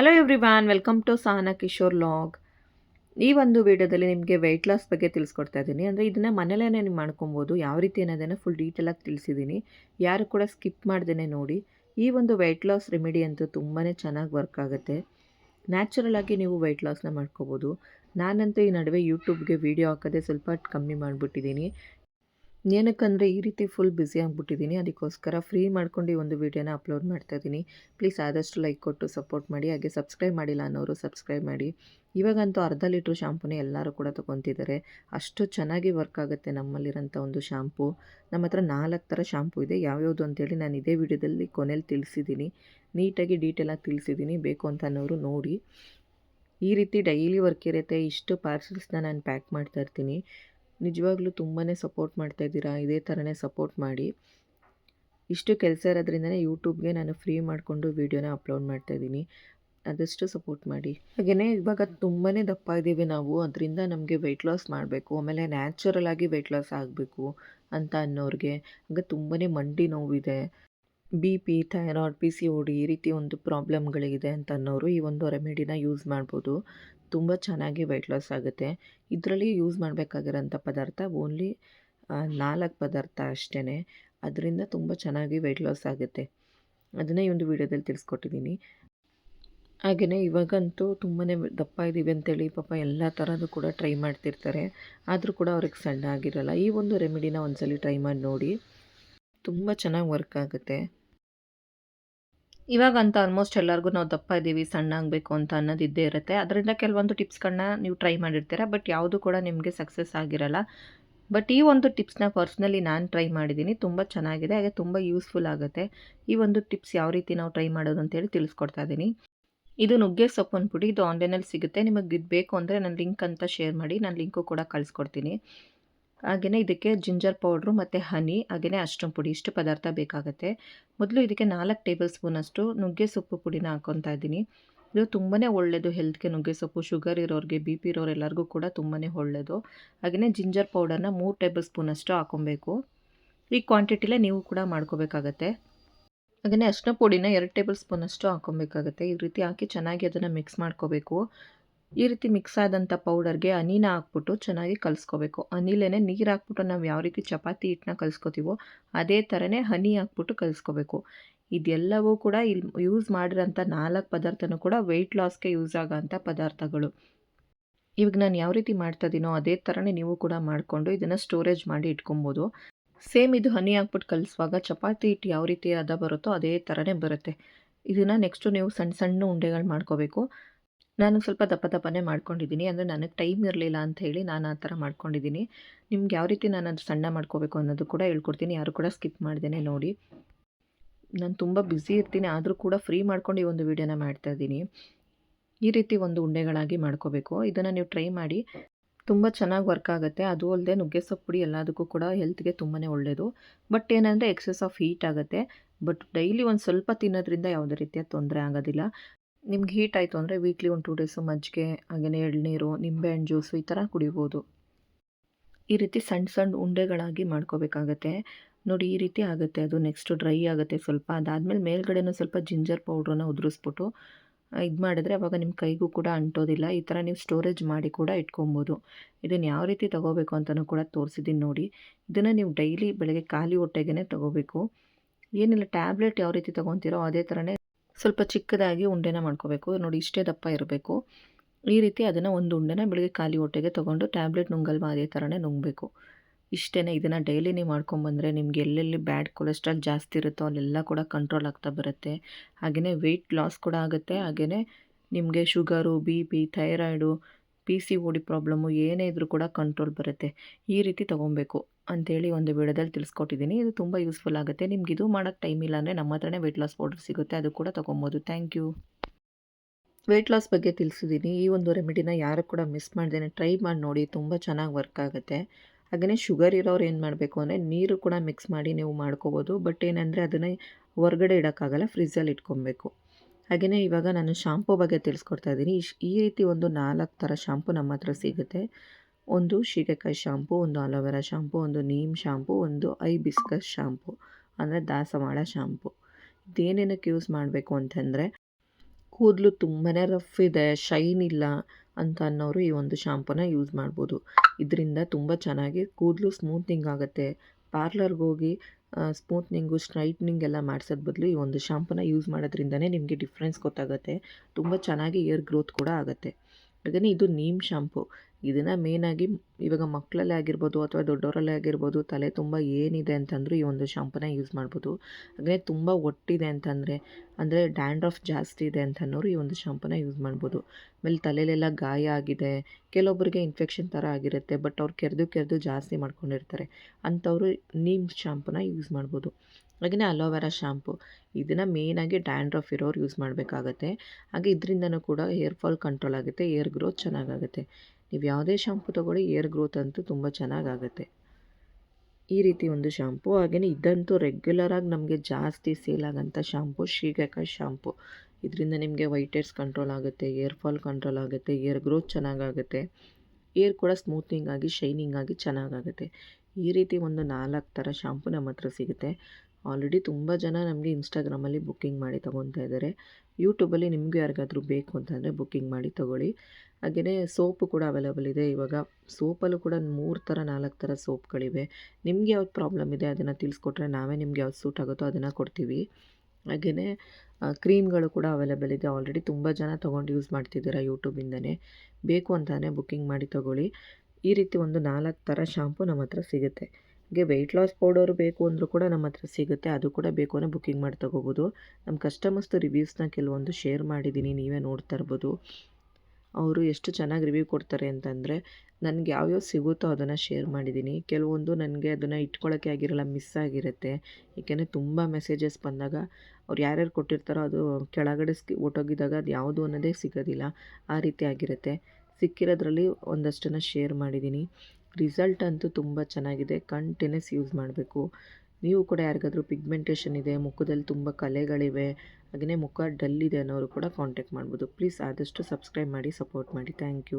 Hello everyone welcome to Sahana Kishore vlog ಈ ಒಂದು ವಿಡಿಯೋದಲ್ಲಿ ನಿಮಗೆ ವೆಯ್ಟ್ ಲಾಸ್ ಬಗ್ಗೆ ತಿಳಿಸ್ಕೊಡ್ತಾ ಇದ್ದೀನಿ ಅಂದರೆ ಇದನ್ನು ಮನೇಲೇ ನೀವು ಮಾಡ್ಕೊಬೋದು. ಯಾವ ರೀತಿ ಅನ್ನೋದನ್ನು ಫುಲ್ ಡೀಟೇಲಾಗಿ ತಿಳಿಸಿದ್ದೀನಿ ಯಾರು ಕೂಡ ಸ್ಕಿಪ್ ಮಾಡ್ದೇ ನೋಡಿ. ಈ ಒಂದು ವೆಯ್ಟ್ ಲಾಸ್ ರೆಮಿಡಿ ಅಂತೂ ತುಂಬಾ ಚೆನ್ನಾಗಿ ವರ್ಕ್ ಆಗುತ್ತೆ. ನ್ಯಾಚುರಲ್ ಆಗಿ ನೀವು ವೆಯ್ಟ್ ಲಾಸ್ನ ಮಾಡ್ಕೋಬೋದು. ನಾನಂತೂ ಈ ನಡುವೆ ಯೂಟ್ಯೂಬ್ಗೆ ವೀಡಿಯೋ ಹಾಕೋದೇ ಸ್ವಲ್ಪ ಕಮ್ಮಿ ಮಾಡಿಬಿಟ್ಟಿದ್ದೀನಿ ಏನಕ್ಕಂದರೆ ಈ ರೀತಿ ಫುಲ್ ಬ್ಯುಸಿ ಆಗಿಬಿಟ್ಟಿದ್ದೀನಿ. ಅದಕ್ಕೋಸ್ಕರ ಫ್ರೀ ಮಾಡ್ಕೊಂಡು ಒಂದು ವೀಡಿಯೋನ ಅಪ್ಲೋಡ್ ಮಾಡ್ತಾ ಇದ್ದೀನಿ. ಪ್ಲೀಸ್ ಆದಷ್ಟು ಲೈಕ್ ಕೊಟ್ಟು ಸಪೋರ್ಟ್ ಮಾಡಿ, ಹಾಗೆ ಸಬ್ಸ್ಕ್ರೈಬ್ ಮಾಡಿಲ್ಲ ಅನ್ನೋರು ಸಬ್ಸ್ಕ್ರೈಬ್ ಮಾಡಿ. ಇವಾಗಂತೂ ಅರ್ಧ ಲೀಟ್ರ್ ಶಾಂಪೂನೇ ಎಲ್ಲರೂ ಕೂಡ ತೊಗೊತಿದ್ದಾರೆ. ಅಷ್ಟು ಚೆನ್ನಾಗಿ ವರ್ಕ್ ಆಗುತ್ತೆ ನಮ್ಮಲ್ಲಿರೋಂಥ ಒಂದು ಶಾಂಪೂ ನಮ್ಮ ಹತ್ರ ನಾಲ್ಕು ಥರ ಶಾಂಪೂ ಇದೆ. ಯಾವ್ಯಾವುದು ಅಂತೇಳಿ ನಾನು ಇದೇ ವಿಡಿಯೋದಲ್ಲಿ ಕೊನೆಯಲ್ಲಿ ತಿಳಿಸಿದ್ದೀನಿ. ನೀಟಾಗಿ ಡೀಟೇಲಾಗಿ ತಿಳಿಸಿದ್ದೀನಿ. ಬೇಕು ಅಂತ ಅನ್ನೋರು ನೋಡಿ. ಈ ರೀತಿ ಡೈಲಿ ವರ್ಕ್ ಇರುತ್ತೆ. ಇಷ್ಟು ಪಾರ್ಸಲ್ಸ್ನ ನಾನು ಪ್ಯಾಕ್ ಮಾಡ್ತಾ ಇರ್ತೀನಿ. ನಿಜವಾಗ್ಲೂ ತುಂಬಾ ಸಪೋರ್ಟ್ ಮಾಡ್ತಾ ಇದ್ದೀರಾ? ಇದೇ ಥರನೇ ಸಪೋರ್ಟ್ ಮಾಡಿ. ಇಷ್ಟು ಕೆಲಸ ಇರೋದ್ರಿಂದನೇ ಯೂಟ್ಯೂಬ್ಗೆ ನಾನು ಫ್ರೀ ಮಾಡಿಕೊಂಡು ವೀಡಿಯೋನ ಅಪ್ಲೋಡ್ ಮಾಡ್ತಾ ಇದ್ದೀನಿ. ಅದಷ್ಟು ಸಪೋರ್ಟ್ ಮಾಡಿ. ಹಾಗೆಯೇ ಇವಾಗ ತುಂಬಾ ದಪ್ಪ ಇದ್ದೀವಿ ನಾವು. ಅದರಿಂದ ನಮಗೆ ವೆಯ್ಟ್ ಲಾಸ್ ಮಾಡಬೇಕು. ಆಮೇಲೆ ನ್ಯಾಚುರಲ್ ಆಗಿ ವೆಯ್ಟ್ ಲಾಸ್ ಆಗಬೇಕು ಅಂತ ಅನ್ನೋರಿಗೆ. ಹಾಗೆ ತುಂಬಾ ಮಂಡಿ ನೋವಿದೆ. B P thyroid P C O ಈ ರೀತಿ ಒಂದು ಪ್ರಾಬ್ಲಮ್ಗಳಿದೆ ಅಂತ ಅನ್ನೋರು ಈ ಒಂದು ರೆಮಿಡಿನ ಯೂಸ್ ಮಾಡ್ಬೋದು. ತುಂಬ ಚೆನ್ನಾಗಿ ವೆಯ್ಟ್ ಲಾಸ್ ಆಗುತ್ತೆ. ಇದರಲ್ಲಿ ಯೂಸ್ ಮಾಡಬೇಕಾಗಿರೋಂಥ ಪದಾರ್ಥ ಓನ್ಲಿ ನಾಲ್ಕು ಪದಾರ್ಥ ಅಷ್ಟೇ ಅದರಿಂದ ತುಂಬ ಚೆನ್ನಾಗಿ ವೆಯ್ಟ್ ಲಾಸ್ ಆಗುತ್ತೆ. ಅದನ್ನೇ ಈ ಒಂದು ವಿಡಿಯೋದಲ್ಲಿ ತಿಳಿಸ್ಕೊಟ್ಟಿದ್ದೀನಿ. ಹಾಗೆಯೇ ಇವಾಗಂತೂ ತುಂಬಾ ದಪ್ಪ ಇದ್ದೀವಿ ಅಂತೇಳಿ ಪಾಪ ಎಲ್ಲ ಥರದ್ದು ಕೂಡ ಟ್ರೈ ಮಾಡ್ತಿರ್ತಾರೆ. ಆದರೂ ಕೂಡ ಅವ್ರಿಗೆ ಸಣ್ಣ ಆಗಿರಲ್ಲ ಈ ಒಂದು ರೆಮಿಡಿನ ಒಂದ್ಸಲಿ ಟ್ರೈ ಮಾಡಿ ನೋಡಿ. ತುಂಬ ಚೆನ್ನಾಗಿ ವರ್ಕ್ ಆಗುತ್ತೆ. ಇವಾಗಂತ ಆಲ್ಮೋಸ್ಟ್ ಎಲ್ಲರಿಗೂ ನಾವು ದಪ್ಪ ಇದ್ದೀವಿ ಸಣ್ಣ ಆಗಬೇಕು ಅಂತ ಅನ್ನೋದು ಇದ್ದೇ ಇರುತ್ತೆ. ಅದರಿಂದ ಕೆಲವೊಂದು ಟಿಪ್ಸ್ಗಳನ್ನ ನೀವು ಟ್ರೈ ಮಾಡಿರ್ತೀರ, ಬಟ್ ಯಾವುದು ಕೂಡ ನಿಮಗೆ ಸಕ್ಸಸ್ ಆಗಿರಲ್ಲ. ಬಟ್ ಈ ಒಂದು ಟಿಪ್ಸ್ನ ಪರ್ಸ್ನಲಿ ನಾನು ಟ್ರೈ ಮಾಡಿದ್ದೀನಿ ತುಂಬ ಚೆನ್ನಾಗಿದೆ, ಹಾಗೆ ತುಂಬ ಯೂಸ್ಫುಲ್ ಆಗುತ್ತೆ. ಈ ಒಂದು ಟಿಪ್ಸ್ ಯಾವ ರೀತಿ ನಾವು ಟ್ರೈ ಮಾಡೋದು ಅಂತೇಳಿ ತಿಳಿಸ್ಕೊಡ್ತಾ ಇದ್ದೀನಿ ಇದು ನುಗ್ಗೆ ಸೊಪ್ಪನ್ನು ಪುಡಿ ಇದು ಆನ್ಲೈನಲ್ಲಿ ಸಿಗುತ್ತೆ. ನಿಮಗೆ ಇದು ಬೇಕು ಅಂದರೆ ನಾನು ಲಿಂಕ್ ಅಂತ ಶೇರ್ ಮಾಡಿ, ನಾನು ಲಿಂಕು ಕೂಡ ಕಳಿಸ್ಕೊಡ್ತೀನಿ. ಹಾಗೆಯೇ ಇದಕ್ಕೆ ಜಿಂಜರ್ ಪೌಡ್ರು ಮತ್ತು ಹನಿ ಹಾಗೆಯೇ ಅಷ್ಟೊಂದು ಪುಡಿ, ಇಷ್ಟು ಪದಾರ್ಥ ಬೇಕಾಗುತ್ತೆ. ಮೊದಲು ಇದಕ್ಕೆ ನಾಲ್ಕು ಟೇಬಲ್ ಸ್ಪೂನಷ್ಟು ನುಗ್ಗೆ ಸೊಪ್ಪು ಪುಡಿನ ಹಾಕ್ಕೊತಾ ಇದ್ದೀನಿ. ಇದು ತುಂಬಾ ಒಳ್ಳೆಯದು ಹೆಲ್ತ್ಗೆ, ನುಗ್ಗೆ ಸೊಪ್ಪು, ಶುಗರ್ ಇರೋರಿಗೆ, ಬಿ ಪಿ ಇರೋರೆಲ್ಲರಿಗೂ ಕೂಡ ತುಂಬಾ ಒಳ್ಳೆಯದು ಹಾಗೆಯೇ ಜಿಂಜರ್ ಪೌಡರ್ನ ಮೂರು ಟೇಬಲ್ ಸ್ಪೂನಷ್ಟು ಹಾಕೊಬೇಕು ಈ ಕ್ವಾಂಟಿಟಿಲೇ ನೀವು ಕೂಡ ಮಾಡ್ಕೋಬೇಕಾಗತ್ತೆ ಹಾಗೆಯೇ ಅಷ್ಟನ ಪುಡಿನ ಎರಡು ಟೇಬಲ್ ಸ್ಪೂನಷ್ಟು ಹಾಕೊಬೇಕಾಗತ್ತೆ ಈ ರೀತಿ ಹಾಕಿ ಚೆನ್ನಾಗಿ ಅದನ್ನು ಮಿಕ್ಸ್ ಮಾಡ್ಕೋಬೇಕು ಈ ರೀತಿ ಮಿಕ್ಸ್ ಆದಂಥ ಪೌಡರ್ಗೆ ಅನಿನ ಹಾಕ್ಬಿಟ್ಟು ಚೆನ್ನಾಗಿ ಕಲಿಸ್ಕೋಬೇಕು. ಅನಿಲೇ ನೀರು ಹಾಕ್ಬಿಟ್ಟು ನಾವು ಯಾವ ರೀತಿ ಚಪಾತಿ ಹಿಟ್ಟನ್ನ ಕಲಿಸ್ಕೋತೀವೋ ಅದೇ ಥರನೇ ಹನಿ ಹಾಕ್ಬಿಟ್ಟು ಕಲಿಸ್ಕೋಬೇಕು. ಇದೆಲ್ಲವೂ ಕೂಡ ಇಲ್ಲಿ ಯೂಸ್ ಮಾಡಿರೋಂಥ ನಾಲ್ಕು ಪದಾರ್ಥನೂ ಕೂಡ ವೆಯ್ಟ್ ಲಾಸ್ಗೆ ಯೂಸ್ ಆಗೋಂಥ ಪದಾರ್ಥಗಳು. ಇವಾಗ ನಾನು ಯಾವ ರೀತಿ ಮಾಡ್ತಾ ಇದ್ದೀನೋ ಅದೇ ಥರನೇ ನೀವು ಕೂಡ ಮಾಡಿಕೊಂಡು ಇದನ್ನು ಸ್ಟೋರೇಜ್ ಮಾಡಿ ಇಟ್ಕೊಬೋದು. ಸೇಮ್ ಇದು ಹನಿ ಹಾಕ್ಬಿಟ್ಟು ಕಲಿಸುವಾಗ ಚಪಾತಿ ಹಿಟ್ಟು ಯಾವ ರೀತಿ ಅದ ಬರುತ್ತೋ ಅದೇ ಥರನೇ ಬರುತ್ತೆ. ಇದನ್ನು ನೆಕ್ಸ್ಟು ನೀವು ಸಣ್ಣ ಸಣ್ಣ ಉಂಡೆಗಳು ಮಾಡ್ಕೋಬೇಕು. ನಾನು ಸ್ವಲ್ಪ ದಪ್ಪ ದಪ್ಪನೇ ಮಾಡ್ಕೊಂಡಿದ್ದೀನಿ. ಅಂದರೆ ನನಗೆ ಟೈಮ್ ಇರಲಿಲ್ಲ ಅಂತ ಹೇಳಿ ನಾನು ಆ ಥರ ಮಾಡ್ಕೊಂಡಿದ್ದೀನಿ. ನಿಮ್ಗೆ ಯಾವ ರೀತಿ ನಾನು ಅದು ಸಣ್ಣ ಮಾಡ್ಕೋಬೇಕು ಅನ್ನೋದು ಕೂಡ ಹೇಳ್ಕೊಡ್ತೀನಿ. ಯಾರು ಕೂಡ ಸ್ಕಿಪ್ ಮಾಡ್ದೇನೆ ನೋಡಿ. ನಾನು ತುಂಬ ಬ್ಯುಸಿ ಇರ್ತೀನಿ. ಆದರೂ ಕೂಡ ಫ್ರೀ ಮಾಡ್ಕೊಂಡು ಈ ಒಂದು ವೀಡಿಯೋನ ಮಾಡ್ತಾ ಇದ್ದೀನಿ. ಈ ರೀತಿ ಒಂದು ಉಂಡೆಗಳಾಗಿ ಮಾಡ್ಕೋಬೇಕು. ಇದನ್ನು ನೀವು ಟ್ರೈ ಮಾಡಿ. ತುಂಬ ಚೆನ್ನಾಗಿ ವರ್ಕ್ ಆಗುತ್ತೆ. ಅದು ಅಲ್ಲದೆ ನುಗ್ಗೆ ಸೊಪ್ಪು ಎಲ್ಲದಕ್ಕೂ ಕೂಡ ಹೆಲ್ತ್ಗೆ ತುಂಬಾ ಒಳ್ಳೆಯದು ಬಟ್ ಏನಂದರೆ ಎಕ್ಸೆಸ್ ಆಫ್ ಹೀಟ್ ಆಗುತ್ತೆ. ಬಟ್ ಡೈಲಿ ಒಂದು ಸ್ವಲ್ಪ ತಿನ್ನೋದ್ರಿಂದ ಯಾವುದೇ ರೀತಿಯ ತೊಂದರೆ ಆಗೋದಿಲ್ಲ. ನಿಮ್ಗೆ ಹೀಟ್ ಆಯಿತು ಅಂದರೆ ವೀಕ್ಲಿ ಒಂದು ಟೂ ಡೇಸು ಮಜ್ಜಿಗೆ ಹಾಗೆಯೇ ಎಳ್ನೀರು ನಿಂಬೆಹಣ್ಣು ಜ್ಯೂಸು ಈ ಥರ ಕುಡಿಬೋದು. ಈ ರೀತಿ ಸಣ್ಣ ಸಣ್ಣ ಉಂಡೆಗಳಾಗಿ ಮಾಡ್ಕೋಬೇಕಾಗತ್ತೆ. ನೋಡಿ, ಈ ರೀತಿ ಆಗುತ್ತೆ ಅದು. ನೆಕ್ಸ್ಟು ಡ್ರೈ ಆಗುತ್ತೆ ಸ್ವಲ್ಪ. ಅದಾದಮೇಲೆ ಮೇಲ್ಗಡೆನೂ ಸ್ವಲ್ಪ ಜಿಂಜರ್ ಪೌಡ್ರನ್ನ ಉದುರಿಸ್ಬಿಟ್ಟು ಇದು ಮಾಡಿದ್ರೆ ಅವಾಗ ನಿಮ್ಮ ಕೈಗೂ ಕೂಡ ಅಂಟೋದಿಲ್ಲ. ಈ ಥರ ನೀವು ಸ್ಟೋರೇಜ್ ಮಾಡಿ ಕೂಡ ಇಟ್ಕೊಬೋದು. ಇದನ್ನು ಯಾವ ರೀತಿ ತೊಗೋಬೇಕು ಅಂತಲೂ ಕೂಡ ತೋರಿಸಿದ್ದೀನಿ ನೋಡಿ. ಇದನ್ನು ನೀವು ಡೈಲಿ ಬೆಳಗ್ಗೆ ಖಾಲಿ ಹೊಟ್ಟೆಗೆ ತೊಗೋಬೇಕು. ಏನಿಲ್ಲ ಟ್ಯಾಬ್ಲೆಟ್ ಯಾವ ರೀತಿ ತೊಗೊತೀರೋ ಅದೇ ಥರನೇ ಸ್ವಲ್ಪ ಚಿಕ್ಕದಾಗಿ ಉಂಡೆನ ಮಾಡ್ಕೋಬೇಕು. ನೋಡಿ, ಇಷ್ಟೇ ದಪ್ಪ ಇರಬೇಕು. ಈ ರೀತಿ ಅದನ್ನು ಒಂದು ಉಂಡೆನ ಬೆಳಗ್ಗೆ ಖಾಲಿ ಹೊಟ್ಟೆಗೆ ತೊಗೊಂಡು ಟ್ಯಾಬ್ಲೆಟ್ ನುಂಗಲ್ವ ಅದೇ ಥರನೇ ನುಂಗಬೇಕು. ಇಷ್ಟೇ ಇದನ್ನು ಡೈಲಿ ನೀವು ಮಾಡ್ಕೊಂಬಂದರೆ ನಿಮ್ಗೆ ಎಲ್ಲೆಲ್ಲಿ ಬ್ಯಾಡ್ ಕೊಲೆಸ್ಟ್ರಾಲ್ ಜಾಸ್ತಿ ಇರುತ್ತೋ ಅಲ್ಲೆಲ್ಲ ಕೂಡ ಕಂಟ್ರೋಲ್ ಆಗ್ತಾ ಬರುತ್ತೆ. ಹಾಗೆಯೇ ವೆಯ್ಟ್ ಲಾಸ್ ಕೂಡ ಆಗುತ್ತೆ. ಹಾಗೆಯೇ ನಿಮಗೆ sugar, B P, thyroid P C OD problem ಏನೇ ಇದ್ರೂ ಕೂಡ ಕಂಟ್ರೋಲ್ ಬರುತ್ತೆ. ಈ ರೀತಿ ತೊಗೊಬೇಕು ಅಂಥೇಳಿ ಒಂದು ವಿಡಿಯೋದಲ್ಲಿ ತಿಳಿಸ್ಕೊಟ್ಟಿದ್ದೀನಿ. ಇದು ತುಂಬ ಯೂಸ್ಫುಲ್ ಆಗುತ್ತೆ. ನಿಮ್ಗೆ ಇದು ಮಾಡೋಕ್ಕೆ ಟೈಮ್ ಇಲ್ಲ ಅಂದರೆ ನಮ್ಮ ಹತ್ರನೇ ವೆಯ್ಟ್ ಲಾಸ್ ಪೌಡರ್ ಸಿಗುತ್ತೆ. ಅದು ಕೂಡ ತೊಗೊಬೋದು. ಥ್ಯಾಂಕ್ ಯು ವೆಯ್ಟ್ ಲಾಸ್ ಬಗ್ಗೆ ತಿಳಿಸಿದ್ದೀನಿ. ಈ ಒಂದು ರೆಮಿಡಿನ ಯಾರು ಕೂಡ ಮಿಸ್ ಮಾಡ್ದೇನೆ ಟ್ರೈ ಮಾಡಿ ನೋಡಿ. ತುಂಬ ಚೆನ್ನಾಗಿ ವರ್ಕ್ ಆಗುತ್ತೆ. ಹಾಗೆಯೇ ಶುಗರ್ ಇರೋರು ಏನು ಮಾಡಬೇಕು ಅಂದರೆ ನೀರು ಕೂಡ ಮಿಕ್ಸ್ ಮಾಡಿ ನೀವು ಮಾಡ್ಕೋಬೋದು. ಬಟ್ ಏನಂದರೆ ಅದನ್ನು ಹೊರ್ಗಡೆ ಇಡೋಕ್ಕಾಗಲ್ಲ ಫ್ರಿಜ್ಜಲ್ಲಿ ಇಟ್ಕೊಬೇಕು. ಹಾಗೆಯೇ ಇವಾಗ ನಾನು ಶಾಂಪೂ ಬಗ್ಗೆ ತಿಳಿಸ್ಕೊಡ್ತಾ ಇದ್ದೀನಿ. ಈ ರೀತಿ ಒಂದು ನಾಲ್ಕು ಥರ ಶಾಂಪು ನಮ್ಮ ಹತ್ರ ಸಿಗುತ್ತೆ. ಒಂದು ಶೀಗೆಕಾಯಿ ಶಾಂಪು, ಒಂದು ಅಲೋವೆರಾ ಶಾಂಪು, ಒಂದು ನೀಮ್ ಶಾಂಪು, ಒಂದು ಐ ಬಿಸ್ಕಸ್ ಶಾಂಪು, ಅಂದರೆ ದಾಸವಾಳ ಶಾಂಪು. ಇದೇನೇನಕ್ಕೆ ಯೂಸ್ ಮಾಡಬೇಕು ಅಂತಂದರೆ, ಕೂದಲು ತುಂಬಾ ರಫ್ ಇದೆ, ಶೈನ್ ಇಲ್ಲ ಅಂತ ಅನ್ನೋರು ಈ ಒಂದು ಶಾಂಪೂನ ಯೂಸ್ ಮಾಡ್ಬೋದು. ಇದರಿಂದ ತುಂಬ ಚೆನ್ನಾಗಿ ಕೂದಲು ಸ್ಮೂತ್ನಿಂಗ್ ಆಗುತ್ತೆ. ಪಾರ್ಲರ್ಗೆ ಹೋಗಿ ಸ್ಮೂತ್ನಿಂಗು ಸ್ಟ್ರೈಟ್ನಿಂಗ್ ಎಲ್ಲ ಮಾಡಿಸೋದು ಬದಲು ಈ ಒಂದು ಶಾಂಪೂನ ಯೂಸ್ ಮಾಡೋದ್ರಿಂದನೇ ನಿಮಗೆ ಡಿಫ್ರೆನ್ಸ್ ಗೊತ್ತಾಗುತ್ತೆ. ತುಂಬ ಚೆನ್ನಾಗಿ ಏರ್ ಗ್ರೋತ್ ಕೂಡ ಆಗುತ್ತೆ. ಹಾಗೆಯೇ ಇದು ನೀಮ್ ಶಾಂಪು. ಇದನ್ನು ಮೇನಾಗಿ ಇವಾಗ ಮಕ್ಕಳಲ್ಲೇ ಆಗಿರ್ಬೋದು ಅಥವಾ ದೊಡ್ಡವರಲ್ಲೇ ಆಗಿರ್ಬೋದು ತಲೆ ತುಂಬ ಏನಿದೆ ಅಂತಂದರೂ ಈ ಒಂದು ಶಾಂಪೂನ ಯೂಸ್ ಮಾಡ್ಬೋದು. ಹಾಗೆ ತುಂಬ ಒಟ್ಟಿದೆ ಅಂತಂದರೆ, ಅಂದರೆ ಡ್ಯಾಂಡ್ರಫ್ ಜಾಸ್ತಿ ಇದೆ ಅಂತನ್ನೋರು ಈ ಒಂದು ಶಾಂಪೂನ ಯೂಸ್ ಮಾಡ್ಬೋದು. ಆಮೇಲೆ ತಲೆಯಲ್ಲೆಲ್ಲ ಗಾಯ ಆಗಿದೆ ಕೆಲವೊಬ್ಬರಿಗೆ ಇನ್ಫೆಕ್ಷನ್ ಥರ ಆಗಿರುತ್ತೆ ಬಟ್ ಅವ್ರು ಕೆರೆದು ಕೆರೆದು ಜಾಸ್ತಿ ಮಾಡ್ಕೊಂಡಿರ್ತಾರೆ. ಅಂಥವರು ನೀಮ್ ಶಾಂಪೂನ ಯೂಸ್ ಮಾಡ್ಬೋದು. ಹಾಗೆಯೇ ಅಲೋವೆರಾ ಶ್ಯಾಂಪು. ಇದನ್ನು ಮೇಯ್ನಾಗಿ ಡ್ಯಾಂಡ್ರಫ್ ಇರೋರು ಯೂಸ್ ಮಾಡಬೇಕಾಗತ್ತೆ. ಹಾಗೆ ಇದರಿಂದನೂ ಕೂಡ ಹೇರ್ ಫಾಲ್ ಕಂಟ್ರೋಲ್ ಆಗುತ್ತೆ ಏರ್ ಗ್ರೋತ್ ಚೆನ್ನಾಗಾಗುತ್ತೆ. ನೀವು ಯಾವುದೇ ಶ್ಯಾಂಪು ತೊಗೊಳ್ಳಿ ಏರ್ ಗ್ರೋತ್ ಅಂತೂ ತುಂಬ ಚೆನ್ನಾಗಾಗುತ್ತೆ. ಈ ರೀತಿ ಒಂದು ಶ್ಯಾಂಪು ಹಾಗೆಯೇ ಇದಂತೂ ರೆಗ್ಯುಲರಾಗಿ ನಮಗೆ ಜಾಸ್ತಿ ಸೇಲ್ ಆಗೋಂಥ ಶ್ಯಾಂಪು ಶೀಗೆಕಾಯಿ ಶ್ಯಾಂಪು ಇದರಿಂದ ನಿಮಗೆ ವೈಟ್ ಏರ್ಸ್ ಕಂಟ್ರೋಲ್ ಆಗುತ್ತೆ ಏರ್ ಫಾಲ್ ಕಂಟ್ರೋಲ್ ಆಗುತ್ತೆ ಏರ್ ಗ್ರೋತ್ ಚೆನ್ನಾಗಾಗುತ್ತೆ. ಏರ್ ಕೂಡ ಸ್ಮೂತ್ನಿಂಗ್ ಆಗಿ ಶೈನಿಂಗ್ ಆಗಿ ಚೆನ್ನಾಗಾಗುತ್ತೆ. ಈ ರೀತಿ ಒಂದು ನಾಲ್ಕು ಥರ ಶ್ಯಾಂಪು ನಮ್ಮ ಹತ್ರ ಸಿಗುತ್ತೆ. ಆಲ್ರೆಡಿ ತುಂಬ ಜನ ನಮಗೆ ಇನ್ಸ್ಟಾಗ್ರಾಮಲ್ಲಿ ಬುಕ್ಕಿಂಗ್ ಮಾಡಿ ತೊಗೊತಾ ಇದ್ದಾರೆ ಯೂಟ್ಯೂಬಲ್ಲಿ ನಿಮಗೆ ಯಾರಿಗಾದರೂ ಬೇಕು ಅಂತಂದರೆ ಬುಕ್ಕಿಂಗ್ ಮಾಡಿ ತೊಗೊಳ್ಳಿ. ಹಾಗೆಯೇ ಸೋಪು ಕೂಡ ಅವೈಲೇಬಲ್ ಇದೆ. ಇವಾಗ ಸೋಪಲ್ಲೂ ಕೂಡ ಮೂರು ಥರ ನಾಲ್ಕು ಥರ ಸೋಪ್ಗಳಿವೆ ನಿಮಗೆ ಯಾವ್ದು ಪ್ರಾಬ್ಲಮ್ ಇದೆ ಅದನ್ನು ತಿಳಿಸ್ಕೊಟ್ರೆ ನಾವೇ ನಿಮ್ಗೆ ಯಾವ್ದು ಸೂಟ್ ಆಗುತ್ತೋ ಅದನ್ನು ಕೊಡ್ತೀವಿ. ಹಾಗೆಯೇ ಕ್ರೀಮ್ಗಳು ಕೂಡ ಅವೈಲೇಬಲ್ ಇದೆ. ಆಲ್ರೆಡಿ ತುಂಬ ಜನ ತೊಗೊಂಡು ಯೂಸ್ ಮಾಡ್ತಿದ್ದೀರಾ ಯೂಟ್ಯೂಬಿಂದನೇ ಬೇಕು ಅಂತಲೇ ಬುಕ್ಕಿಂಗ್ ಮಾಡಿ ತೊಗೊಳ್ಳಿ. ಈ ರೀತಿ ಒಂದು ನಾಲ್ಕು ಥರ ಶಾಂಪು ನಮ್ಮ ಹತ್ರ ಸಿಗುತ್ತೆ. ಹಾಗೆ ವೆಯ್ಟ್ ಲಾಸ್ ಪೌಡರ್ ಬೇಕು ಅಂದರೂ ಕೂಡ ನಮ್ಮ ಹತ್ರ ಸಿಗುತ್ತೆ. ಅದು ಕೂಡ ಬೇಕು ಅಂದರೆ ಬುಕ್ಕಿಂಗ್ ಮಾಡಿ ತಗೋಬೋದು. ನಮ್ಮ ಕಸ್ಟಮರ್ಸ್ದು ರಿವ್ಯೂಸ್ನ ಕೆಲವೊಂದು ಶೇರ್ ಮಾಡಿದ್ದೀನಿ ನೀವೇ ನೋಡ್ತಾ ಇರ್ಬೋದು. ಅವರು ಎಷ್ಟು ಚೆನ್ನಾಗಿ ರಿವ್ಯೂ ಕೊಡ್ತಾರೆ ಅಂತಂದರೆ, ನನಗೆ ಯಾವ್ಯಾವ ಸಿಗುತ್ತೋ ಅದನ್ನು ಶೇರ್ ಮಾಡಿದ್ದೀನಿ ಕೆಲವೊಂದು ನನಗೆ ಅದನ್ನು ಇಟ್ಕೊಳ್ಳೋಕ್ಕೆ ಆಗಿರಲ್ಲ ಮಿಸ್ ಆಗಿರುತ್ತೆ. ಏಕೆಂದರೆ ತುಂಬ ಮೆಸೇಜಸ್ ಬಂದಾಗ ಅವ್ರು ಯಾರ್ಯಾರು ಕೊಟ್ಟಿರ್ತಾರೋ ಅದು ಕೆಳಗಡೆ ಸ್ಕಿ, ಒಟ್ಟೋಗಿದ್ದಾಗ ಅದು ಯಾವುದು ಅನ್ನೋದೇ ಸಿಗೋದಿಲ್ಲ. ಆ ರೀತಿ ಆಗಿರುತ್ತೆ. ಸಿಕ್ಕಿರೋದ್ರಲ್ಲಿ ಒಂದಷ್ಟನ್ನು ಶೇರ್ ಮಾಡಿದ್ದೀನಿ ರಿಸಲ್ಟ್ ಅಂತೂ ತುಂಬ ಚೆನ್ನಾಗಿದೆ. ಕಂಟಿನ್ಯೂಸ್ ಯೂಸ್ ಮಾಡಬೇಕು. ನೀವು ಕೂಡ ಯಾರಿಗಾದರೂ ಪಿಗ್ಮೆಂಟೇಷನ್ ಇದೆ, ಮುಖದಲ್ಲಿ ತುಂಬ ಕಲೆಗಳಿವೆ ಹಾಗೆಯೇ ಮುಖ ಡಲ್ ಇದೆ ಅನ್ನೋರು ಕೂಡ ಕಾಂಟ್ಯಾಕ್ಟ್ ಮಾಡ್ಬೋದು. ಪ್ಲೀಸ್ ಆದಷ್ಟು ಸಬ್ಸ್ಕ್ರೈಬ್ ಮಾಡಿ, ಸಪೋರ್ಟ್ ಮಾಡಿ. Thank you.